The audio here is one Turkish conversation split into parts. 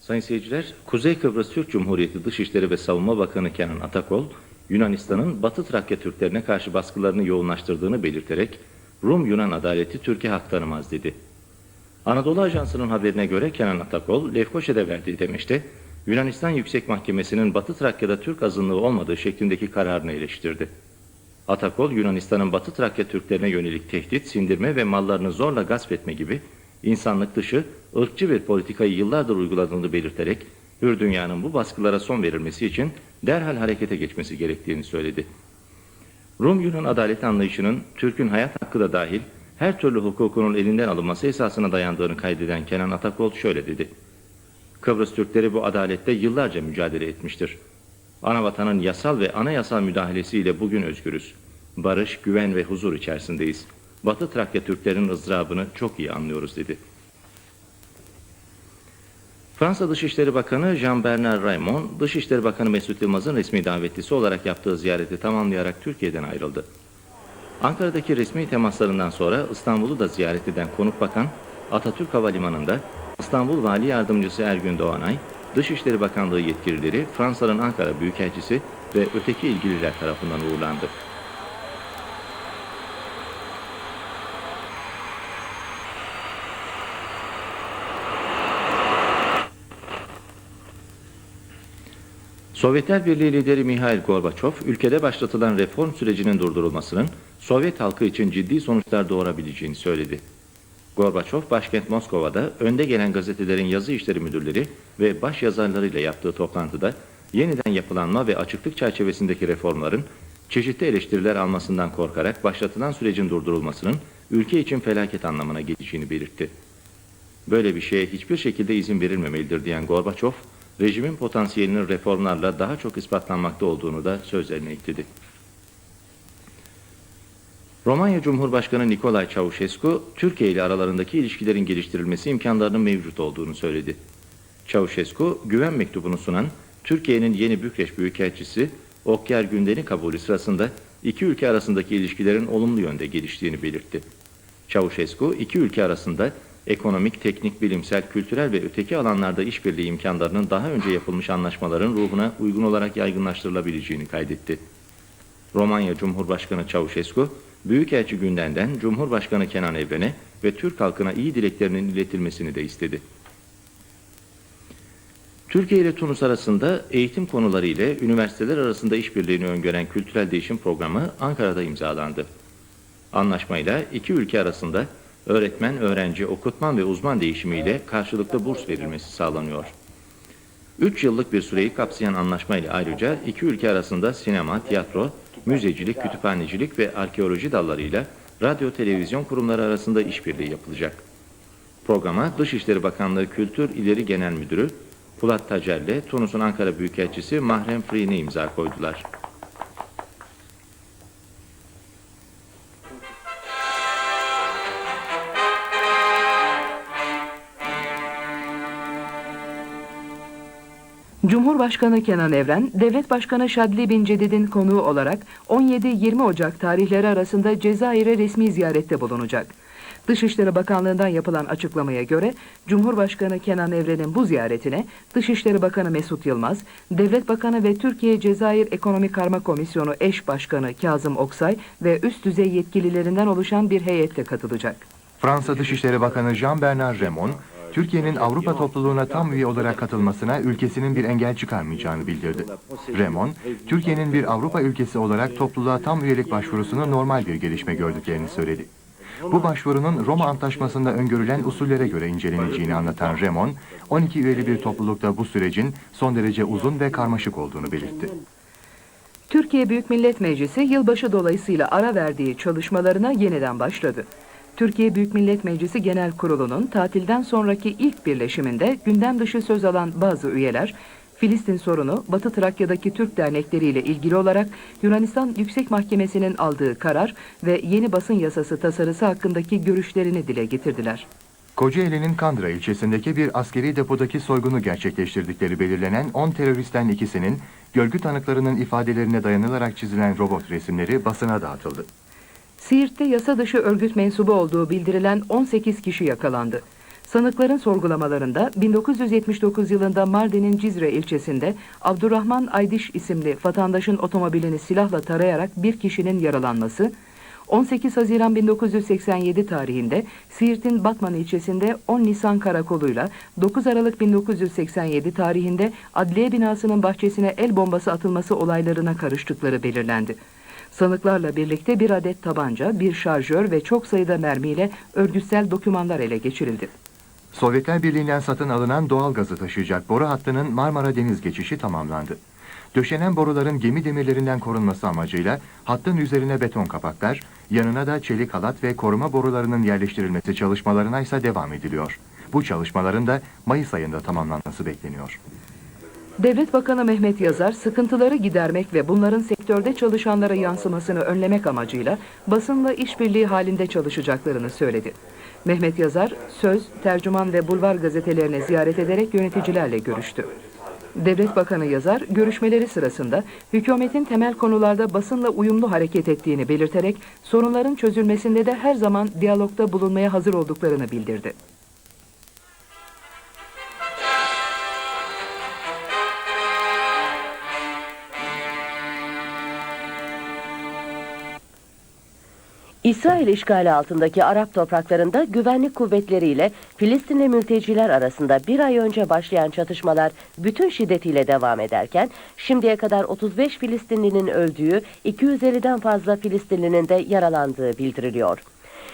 Sayın seyirciler, Kuzey Kıbrıs Türk Cumhuriyeti Dışişleri ve Savunma Bakanı Kenan Atakol, Yunanistan'ın Batı Trakya Türklerine karşı baskılarını yoğunlaştırdığını belirterek, Rum-Yunan adaleti Türkiye hak tanımaz dedi. Anadolu Ajansı'nın haberine göre Kenan Atakol, Lefkoşa'da verdiği demeçte, Yunanistan Yüksek Mahkemesi'nin Batı Trakya'da Türk azınlığı olmadığı şeklindeki kararını eleştirdi. Atakol, Yunanistan'ın Batı Trakya Türklerine yönelik tehdit, sindirme ve mallarını zorla gasp etme gibi insanlık dışı, ırkçı bir politikayı yıllardır uyguladığını belirterek, hür dünyanın bu baskılara son verilmesi için derhal harekete geçmesi gerektiğini söyledi. Rum-Yunan adalet anlayışının Türk'ün hayat hakkı da dahil her türlü hukukunun elinden alınması esasına dayandığını kaydeden Kenan Atakol şöyle dedi. Kıbrıs Türkleri bu adalette yıllarca mücadele etmiştir. Anavatanın yasal ve anayasal müdahalesiyle bugün özgürüz. Barış, güven ve huzur içerisindeyiz. Batı Trakya Türklerinin ızdırabını çok iyi anlıyoruz dedi. Fransa Dışişleri Bakanı Jean-Bernard Raymond, Dışişleri Bakanı Mesut Yılmaz'ın resmi davetlisi olarak yaptığı ziyareti tamamlayarak Türkiye'den ayrıldı. Ankara'daki resmi temaslarından sonra İstanbul'u da ziyaret eden konuk bakan, Atatürk Havalimanı'nda İstanbul Vali Yardımcısı Ergün Doğanay, Dışişleri Bakanlığı yetkilileri, Fransa'nın Ankara Büyükelçisi ve öteki ilgililer tarafından uğurlandı. Sovyetler Birliği lideri Mihail Gorbaçov, ülkede başlatılan reform sürecinin durdurulmasının Sovyet halkı için ciddi sonuçlar doğurabileceğini söyledi. Gorbaçov, başkent Moskova'da önde gelen gazetelerin yazı işleri müdürleri ve baş yazarlarıyla yaptığı toplantıda yeniden yapılanma ve açıklık çerçevesindeki reformların çeşitli eleştiriler almasından korkarak başlatılan sürecin durdurulmasının ülke için felaket anlamına geleceğini belirtti. Böyle bir şeye hiçbir şekilde izin verilmemelidir diyen Gorbaçov, rejimin potansiyelinin reformlarla daha çok ispatlanmakta olduğunu da sözlerine ekledi. Romanya Cumhurbaşkanı Nicolae Ceausescu, Türkiye ile aralarındaki ilişkilerin geliştirilmesi imkanlarının mevcut olduğunu söyledi. Ceausescu, güven mektubunu sunan Türkiye'nin yeni Bükreş Büyükelçisi Okyar Günden'i kabulü sırasında iki ülke arasındaki ilişkilerin olumlu yönde geliştiğini belirtti. Ceausescu, iki ülke arasında ekonomik, teknik, bilimsel, kültürel ve öteki alanlarda işbirliği imkanlarının daha önce yapılmış anlaşmaların ruhuna uygun olarak yaygınlaştırılabileceğini kaydetti. Romanya Cumhurbaşkanı Ceausescu, Büyükelçi Günden'den Cumhurbaşkanı Kenan Evren'e ve Türk halkına iyi dileklerinin iletilmesini de istedi. Türkiye ile Tunus arasında eğitim konuları ile üniversiteler arasında işbirliğini öngören kültürel değişim programı Ankara'da imzalandı. Anlaşmayla iki ülke arasında öğretmen, öğrenci, okutman ve uzman değişimiyle karşılıklı burs verilmesi sağlanıyor. 3 yıllık bir süreyi kapsayan anlaşmayla ayrıca iki ülke arasında sinema, tiyatro, müzecilik, kütüphanecilik ve arkeoloji dallarıyla radyo, televizyon kurumları arasında işbirliği yapılacak. Programa Dışişleri Bakanlığı Kültür İleri Genel Müdürü Pulat Tacer'le Tunus'un Ankara Büyükelçisi Mahrem Fri'ne imza koydular. Cumhurbaşkanı Kenan Evren, Devlet Başkanı Şadli Bin Cedid'in konuğu olarak 17-20 Ocak tarihleri arasında Cezayir'e resmi ziyarette bulunacak. Dışişleri Bakanlığı'ndan yapılan açıklamaya göre Cumhurbaşkanı Kenan Evren'in bu ziyaretine Dışişleri Bakanı Mesut Yılmaz, Devlet Bakanı ve Türkiye Cezayir Ekonomi Karma Komisyonu eş başkanı Kazım Oksay ve üst düzey yetkililerinden oluşan bir heyette katılacak. Fransa Dışişleri Bakanı Jean-Bernard Raymond, Türkiye'nin Avrupa topluluğuna tam üye olarak katılmasına ülkesinin bir engel çıkarmayacağını bildirdi. Raymond, Türkiye'nin bir Avrupa ülkesi olarak topluluğa tam üyelik başvurusunu normal bir gelişme gördüklerini söyledi. Bu başvurunun Roma Antlaşması'nda öngörülen usullere göre inceleneceğini anlatan Raymond, 12 üyeli bir toplulukta bu sürecin son derece uzun ve karmaşık olduğunu belirtti. Türkiye Büyük Millet Meclisi yılbaşı dolayısıyla ara verdiği çalışmalarına yeniden başladı. Türkiye Büyük Millet Meclisi Genel Kurulu'nun tatilden sonraki ilk birleşiminde gündem dışı söz alan bazı üyeler, Filistin sorunu Batı Trakya'daki Türk dernekleriyle ilgili olarak Yunanistan Yüksek Mahkemesi'nin aldığı karar ve yeni basın yasası tasarısı hakkındaki görüşlerini dile getirdiler. Kocaeli'nin Kandıra ilçesindeki bir askeri depodaki soygunu gerçekleştirdikleri belirlenen 10 teröristten ikisinin görgü tanıklarının ifadelerine dayanılarak çizilen robot resimleri basına dağıtıldı. Siirt'te yasa dışı örgüt mensubu olduğu bildirilen 18 kişi yakalandı. Sanıkların sorgulamalarında 1979 yılında Mardin'in Cizre ilçesinde Abdurrahman Aydiş isimli vatandaşın otomobilini silahla tarayarak bir kişinin yaralanması, 18 Haziran 1987 tarihinde Siirt'in Batman ilçesinde 10 Nisan karakoluyla 9 Aralık 1987 tarihinde adliye binasının bahçesine el bombası atılması olaylarına karıştıkları belirlendi. Sanıklarla birlikte bir adet tabanca, bir şarjör ve çok sayıda mermiyle örgütsel dokümanlar ele geçirildi. Sovyetler Birliği'nden satın alınan doğal gazı taşıyacak boru hattının Marmara Deniz geçişi tamamlandı. Döşenen boruların gemi demirlerinden korunması amacıyla hattın üzerine beton kapaklar, yanına da çelik halat ve koruma borularının yerleştirilmesi çalışmalarına ise devam ediliyor. Bu çalışmaların da Mayıs ayında tamamlanması bekleniyor. Devlet Bakanı Mehmet Yazar, sıkıntıları gidermek ve bunların sektörde çalışanlara yansımasını önlemek amacıyla basınla işbirliği halinde çalışacaklarını söyledi. Mehmet Yazar, Söz, Tercüman ve Bulvar gazetelerini ziyaret ederek yöneticilerle görüştü. Devlet Bakanı Yazar, görüşmeleri sırasında hükümetin temel konularda basınla uyumlu hareket ettiğini belirterek sorunların çözülmesinde de her zaman diyalogda bulunmaya hazır olduklarını bildirdi. İsrail işgali altındaki Arap topraklarında güvenlik kuvvetleriyle Filistinli mülteciler arasında bir ay önce başlayan çatışmalar bütün şiddetiyle devam ederken şimdiye kadar 35 Filistinlinin öldüğü, 250'den fazla Filistinlinin de yaralandığı bildiriliyor.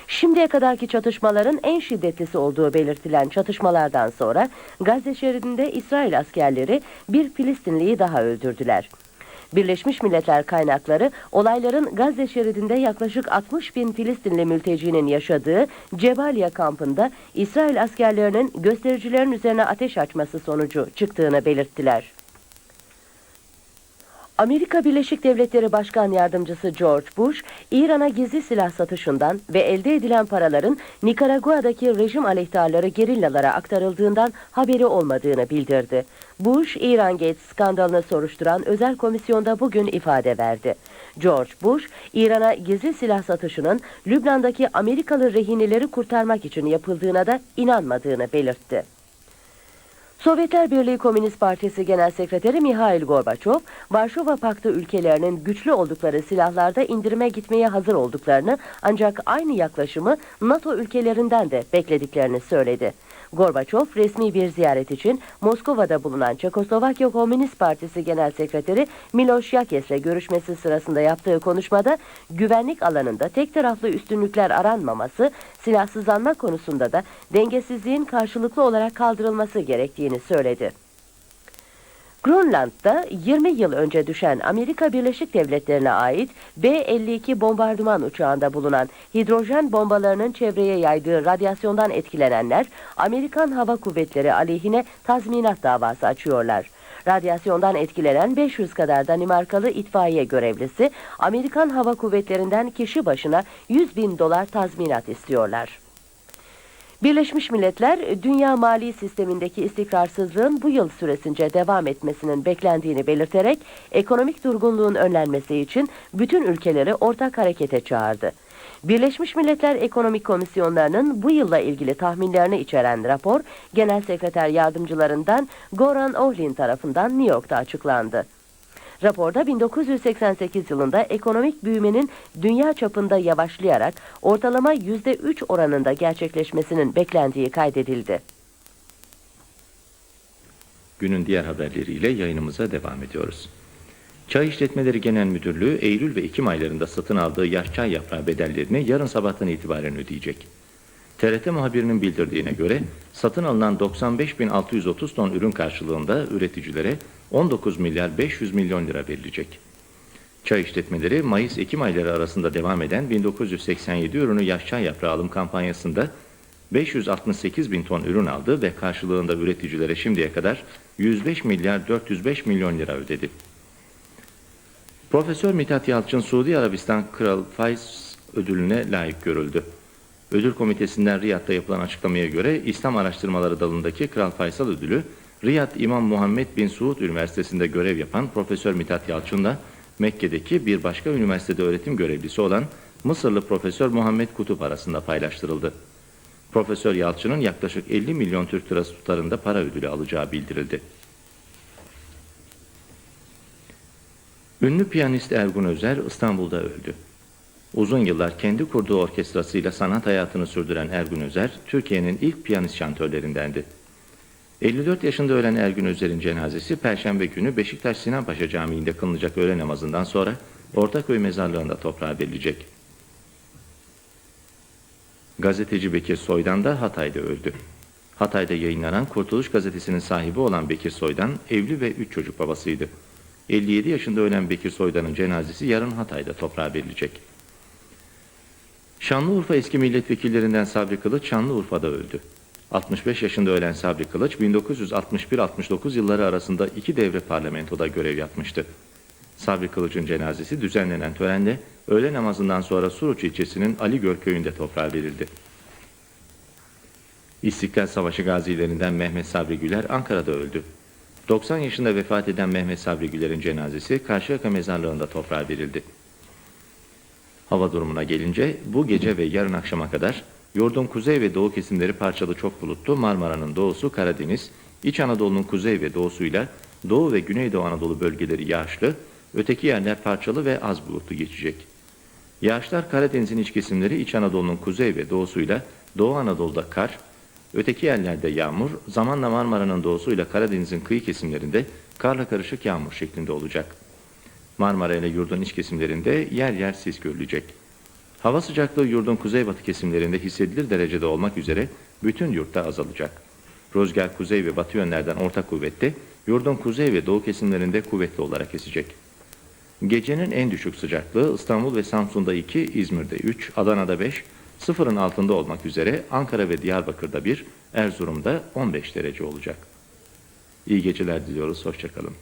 Şimdiye kadarki çatışmaların en şiddetlisi olduğu belirtilen çatışmalardan sonra Gazze şeridinde İsrail askerleri bir Filistinliyi daha öldürdüler. Birleşmiş Milletler kaynakları olayların Gazze şeridinde yaklaşık 60 bin Filistinli mültecinin yaşadığı Cebaliya kampında İsrail askerlerinin göstericilerin üzerine ateş açması sonucu çıktığını belirttiler. Amerika Birleşik Devletleri Başkan Yardımcısı George Bush, İran'a gizli silah satışından ve elde edilen paraların Nikaragua'daki rejim aleyhtarları gerillalara aktarıldığından haberi olmadığını bildirdi. Bush, İran Gates skandalını soruşturan özel komisyonda bugün ifade verdi. George Bush, İran'a gizli silah satışının Lübnan'daki Amerikalı rehineleri kurtarmak için yapıldığına da inanmadığını belirtti. Sovyetler Birliği Komünist Partisi Genel Sekreteri Mihail Gorbaçov, Varşova Paktı ülkelerinin güçlü oldukları silahlarda indirime gitmeye hazır olduklarını ancak aynı yaklaşımı NATO ülkelerinden de beklediklerini söyledi. Gorbaçov resmi bir ziyaret için Moskova'da bulunan Çekoslovakya Komünist Partisi Genel Sekreteri Miloš Jakes'le görüşmesi sırasında yaptığı konuşmada güvenlik alanında tek taraflı üstünlükler aranmaması, silahsızlanma konusunda da dengesizliğin karşılıklı olarak kaldırılması gerektiğini söyledi. Grönland'da 20 yıl önce düşen Amerika Birleşik Devletleri'ne ait B-52 bombardıman uçağında bulunan hidrojen bombalarının çevreye yaydığı radyasyondan etkilenenler Amerikan Hava Kuvvetleri aleyhine tazminat davası açıyorlar. Radyasyondan etkilenen 500 kadar Danimarkalı itfaiye görevlisi Amerikan Hava Kuvvetleri'nden kişi başına 100 bin dolar tazminat istiyorlar. Birleşmiş Milletler, dünya mali sistemindeki istikrarsızlığın bu yıl süresince devam etmesinin beklendiğini belirterek, ekonomik durgunluğun önlenmesi için bütün ülkeleri ortak harekete çağırdı. Birleşmiş Milletler Ekonomik Komisyonlarının bu yılla ilgili tahminlerini içeren rapor, Genel Sekreter Yardımcılarından Goran Ohlin tarafından New York'ta açıklandı. Raporda 1988 yılında ekonomik büyümenin dünya çapında yavaşlayarak ortalama %3 oranında gerçekleşmesinin beklendiği kaydedildi. Günün diğer haberleriyle yayınımıza devam ediyoruz. Çay İşletmeleri Genel Müdürlüğü Eylül ve Ekim aylarında satın aldığı yaş çay yaprağı bedellerini yarın sabahtan itibaren ödeyecek. TRT muhabirinin bildirdiğine göre satın alınan 95.630 ton ürün karşılığında üreticilere 19 milyar 500 milyon lira verilecek. Çay işletmeleri Mayıs-Ekim ayları arasında devam eden 1987 ürünü yaş çay yaprağı alım kampanyasında 568 bin ton ürün aldı ve karşılığında üreticilere şimdiye kadar 105 milyar 405 milyon lira ödedi. Profesör Mithat Yalçın Suudi Arabistan Kral Faiz ödülüne layık görüldü. Ödül komitesinden Riyad'da yapılan açıklamaya göre İslam Araştırmaları dalındaki Kral Faysal ödülü Riyad İmam Muhammed Bin Suud Üniversitesi'nde görev yapan Profesör Mithat Yalçın'la Mekke'deki bir başka üniversitede öğretim görevlisi olan Mısırlı Profesör Muhammed Kutup arasında paylaştırıldı. Profesör Yalçın'ın yaklaşık 50 milyon Türk lirası tutarında para ödülü alacağı bildirildi. Ünlü piyanist Ergun Özer İstanbul'da öldü. Uzun yıllar kendi kurduğu orkestrasıyla sanat hayatını sürdüren Ergun Özer, Türkiye'nin ilk piyanist şantörlerindendi. 54 yaşında ölen Ergun Özer'in cenazesi Perşembe günü Beşiktaş Sinanpaşa Camii'nde kılınacak öğle namazından sonra Ortaköy mezarlığında toprağa verilecek. Gazeteci Bekir Soydan da Hatay'da öldü. Hatay'da yayınlanan Kurtuluş Gazetesi'nin sahibi olan Bekir Soydan evli ve 3 çocuk babasıydı. 57 yaşında ölen Bekir Soydan'ın cenazesi yarın Hatay'da toprağa verilecek. Şanlıurfa eski milletvekillerinden Sabri Kılıç Şanlıurfa'da öldü. 65 yaşında ölen Sabri Kılıç 1961-69 yılları arasında iki devre parlamentoda görev yapmıştı. Sabri Kılıç'ın cenazesi düzenlenen törenle öğle namazından sonra Suruç ilçesinin Ali Göl köyünde toprağa verildi. İstiklal Savaşı gazilerinden Mehmet Sabri Güler Ankara'da öldü. 90 yaşında vefat eden Mehmet Sabri Güler'in cenazesi Karşıyaka mezarlığında toprağa verildi. Hava durumuna gelince bu gece ve yarın akşama kadar yurdun kuzey ve doğu kesimleri parçalı çok bulutlu, Marmara'nın doğusu Karadeniz, İç Anadolu'nun kuzey ve doğusuyla Doğu ve Güneydoğu Anadolu bölgeleri yağışlı, öteki yerler parçalı ve az bulutlu geçecek. Yağışlar Karadeniz'in iç kesimleri İç Anadolu'nun kuzey ve doğusuyla Doğu Anadolu'da kar, öteki yerlerde yağmur, zamanla Marmara'nın doğusuyla Karadeniz'in kıyı kesimlerinde karla karışık yağmur şeklinde olacak. Marmara ile yurdun iç kesimlerinde yer yer sis görülecek. Hava sıcaklığı yurdun kuzeybatı kesimlerinde hissedilir derecede olmak üzere bütün yurtta azalacak. Rüzgar kuzey ve batı yönlerden orta kuvvette, yurdun kuzey ve doğu kesimlerinde kuvvetli olarak esecek. Gecenin en düşük sıcaklığı İstanbul ve Samsun'da 2, İzmir'de 3, Adana'da 5, sıfırın altında olmak üzere Ankara ve Diyarbakır'da 1, Erzurum'da 15 derece olacak. İyi geceler diliyoruz, hoşçakalın.